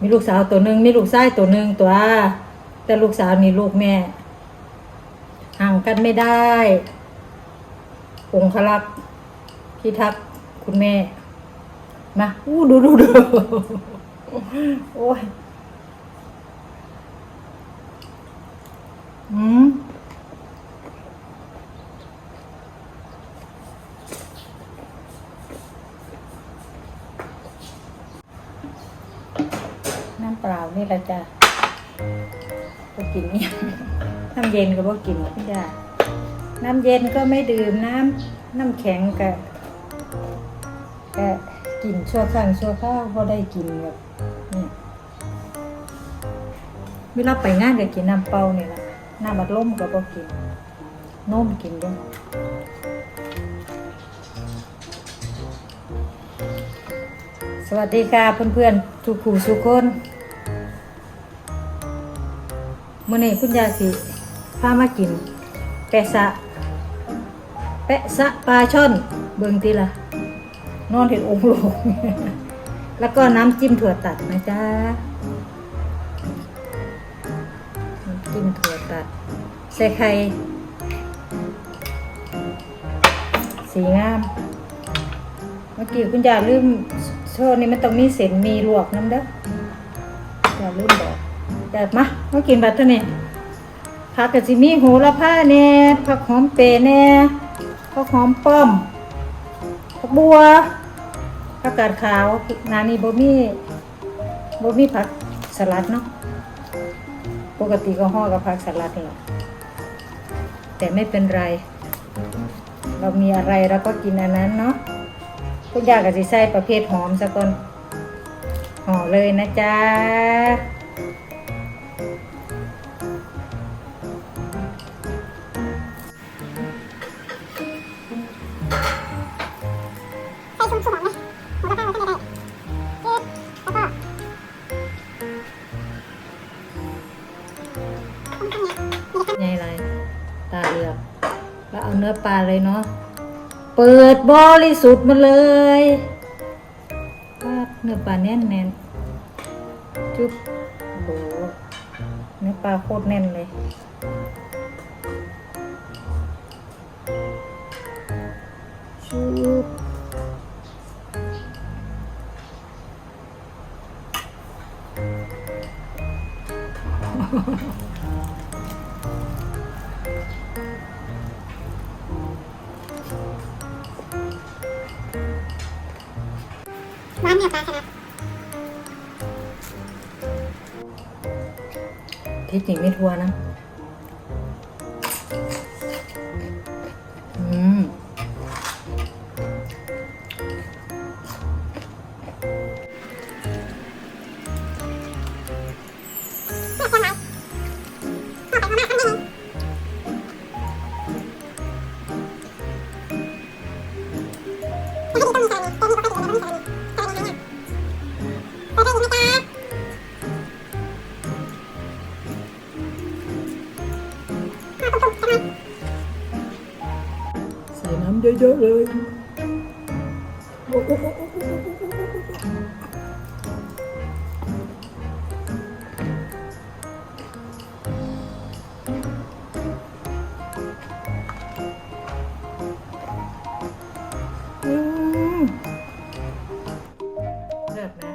มีลูกสาวตัวหนึ่งมีลูกชายตัวหนึ่งตัว แต่ลูกสาวนี่ลูกแม่ ห่างกันไม่ได้องคลักษ์พิทักษ์คุณแม่ มาอู้ดูดูดูโอ้ย อืม น้ำเป ล่ะจ้ะก็กินเนี่ยน้ำเย็นก็บ่กินพี่ดาน้ำเย็นก็ไม่ดื่มน้ำน้ำแข็งก็ก็กินชั่วครั้งชั่วคราวพอได้กินแบบนี่เวลาไปงานก็กินน้ำเปล่านี่แหละน้ำบัดลมก็บ่กินนมกินด้วยสวัสดีค่ะเพื่อนๆทุกผู้ทุกคน มื่อนี้คุณยายสิพามากิน แปะสะ แปะสะปลาช่อน เบิ่งทีละนอนเห็นองค์หลงแล้วก็น้ำจิ้มถั่วตัดนะจ๊ะจิ้มถั่วตัด ใส่ไข่สีงาม เมื่อกี้คุณยายลืมโชว์นี่มันต้องมีเส้นมีลวกน้ำเด้ออย่าลืมบอก แต่มามากินบัตรเนี้ผักกะสิมีโหระพาแน่ผักหอมเปรย์แน่ผักหอมป้อมผักบัวผักกาดขาวนานี่บ่มีบ่มีผักสลัดเนาะปกติก็ห่อกับผักสลัดนี่แหละแต่ไม่เป็นไร เรามีอะไรเราก็กินอันนั้นเนาะทุกอยางก็สิใส่ประเภทหอมซะก่อนห่อเลยนะจ๊ะ นื้อปลาเลยเนาะ เปิดบริสุทธิ์มาเลยปาดเนื้อปลาแน่นแน่นจุ๊บโหเนื้อปลาโคตรแน่นเลยชุบ ร้านเนี่ยปลาสลัดที่จริงไม่ทัวนะ เยอะๆเลยโอ้โหอืมเลิศนะ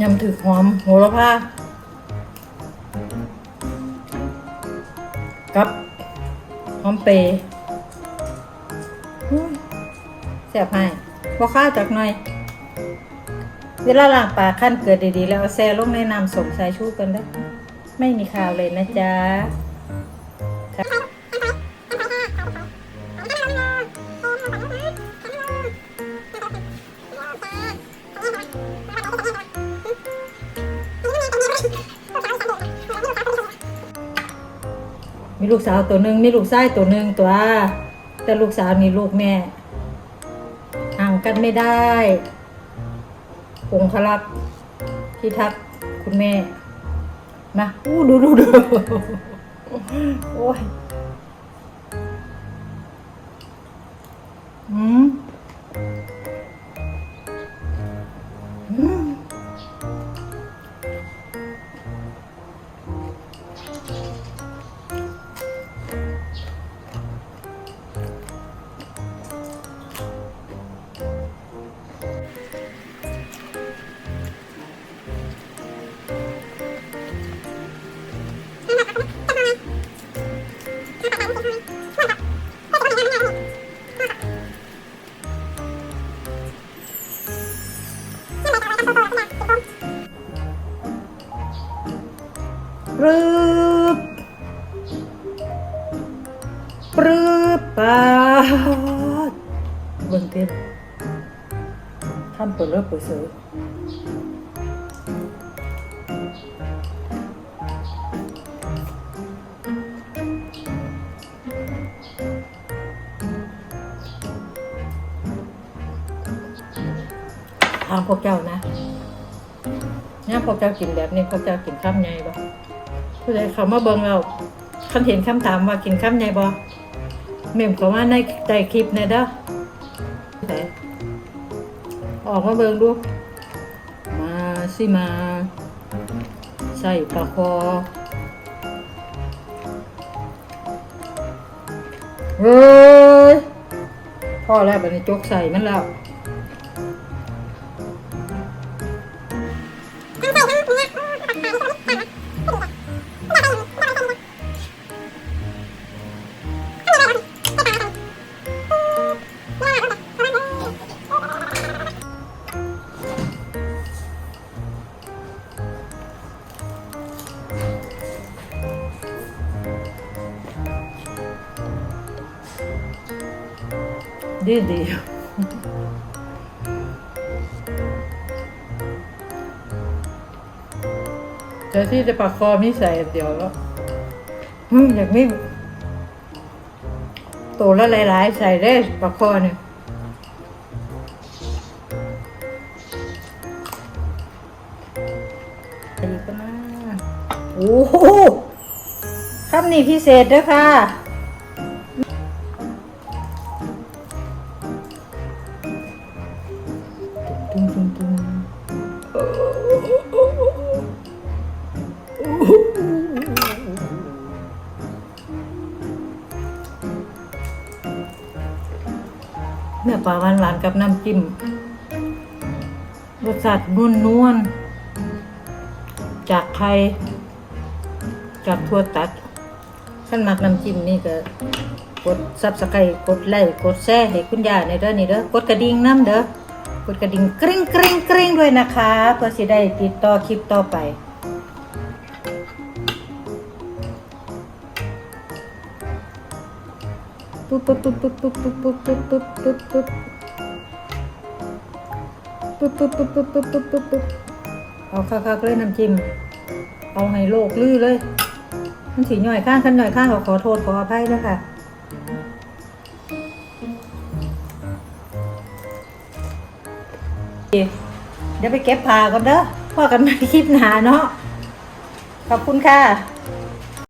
ยำถึกหอมโหระพากับ หอมเปรย์อุ้ยแสบให้พอข้าวจากหน่อย เวลาล้างปลาขั้นเกิดดีๆ แล้วเอาแซ่ลงในน้ำสมสายชูกันได้ ไม่มีข่าวเลยนะจ๊ะ มีลูกสาวตัวหนึ่งมีลูกชายตัวหนึ่งตัว แต่ลูกสาวนี่ลูกแม่ห่างกันไม่ได้องคลักษ์พิทักคุณแม่มาอู้ดูดูดูโอ้ยอืม ปรึบปาดเบิ่งเต็มทำเปิดเลิกเปิดเสือถามพวกเจ้านะเนี่ยพวกเจ้ากินแบบนี้พวกเจ้ากินข้ามไงบ่ผู้ใดเขามาเบิ่งเราคันเห็นคำถามว่ากินข้ามไงบ่ แมมเขาว่าในใต้คลิปเนี่ยเด้อออกมาเบิ่งดู มาสิมา ใส่ปลาคอเฮ้ยพ่อแล้วบันนี้จกใส่มันแล้ว ดีดีแต่ที่จะปากคอมีใส่เดียวแล้วอยากมีตัวละหลายๆ ใส่ได้ปากคอเนี่ยอีก็นะโอ้โหคำนี้พิเศษด้วยค่ะ เนื้อปลาหวานกับน้ำจิ้มรสชาตินวลนวลๆจากไข่จากทั่วตัดขั้นมักน้ำจิ้มนี่ก็กดซับสไครกดไลค์กดแชร์ให้คุณยายในเด้อนี่เด้อกดกระดิ่งน้ำเด้อกดกระดิ่งกริ๊งกริ๊งกริ๊งด้วยนะคะ เพื่อสิได้ติดต่อคลิปต่อไป ปุ๊บปุ๊บปุ๊บปุ๊บปุ๊บปุ๊บปุ๊บปุ๊บปุ๊บปุ๊บปุ๊บปุ๊บปุ๊บปุ๊บปุ๊บปุ๊บปุ๊บปุ๊บเอาคักๆเลยน้ำจิ้มเอาให้โลกลื้อเลยมันสีหน่อยข้างขันหน่อยข้างขอขอโทษขออภัยด้วยค่ะเดี๋ยวไปเก็บผ้าก่อนเด้อพ่อกันใหม่คลิปหนาเนาะขอบคุณค่ะ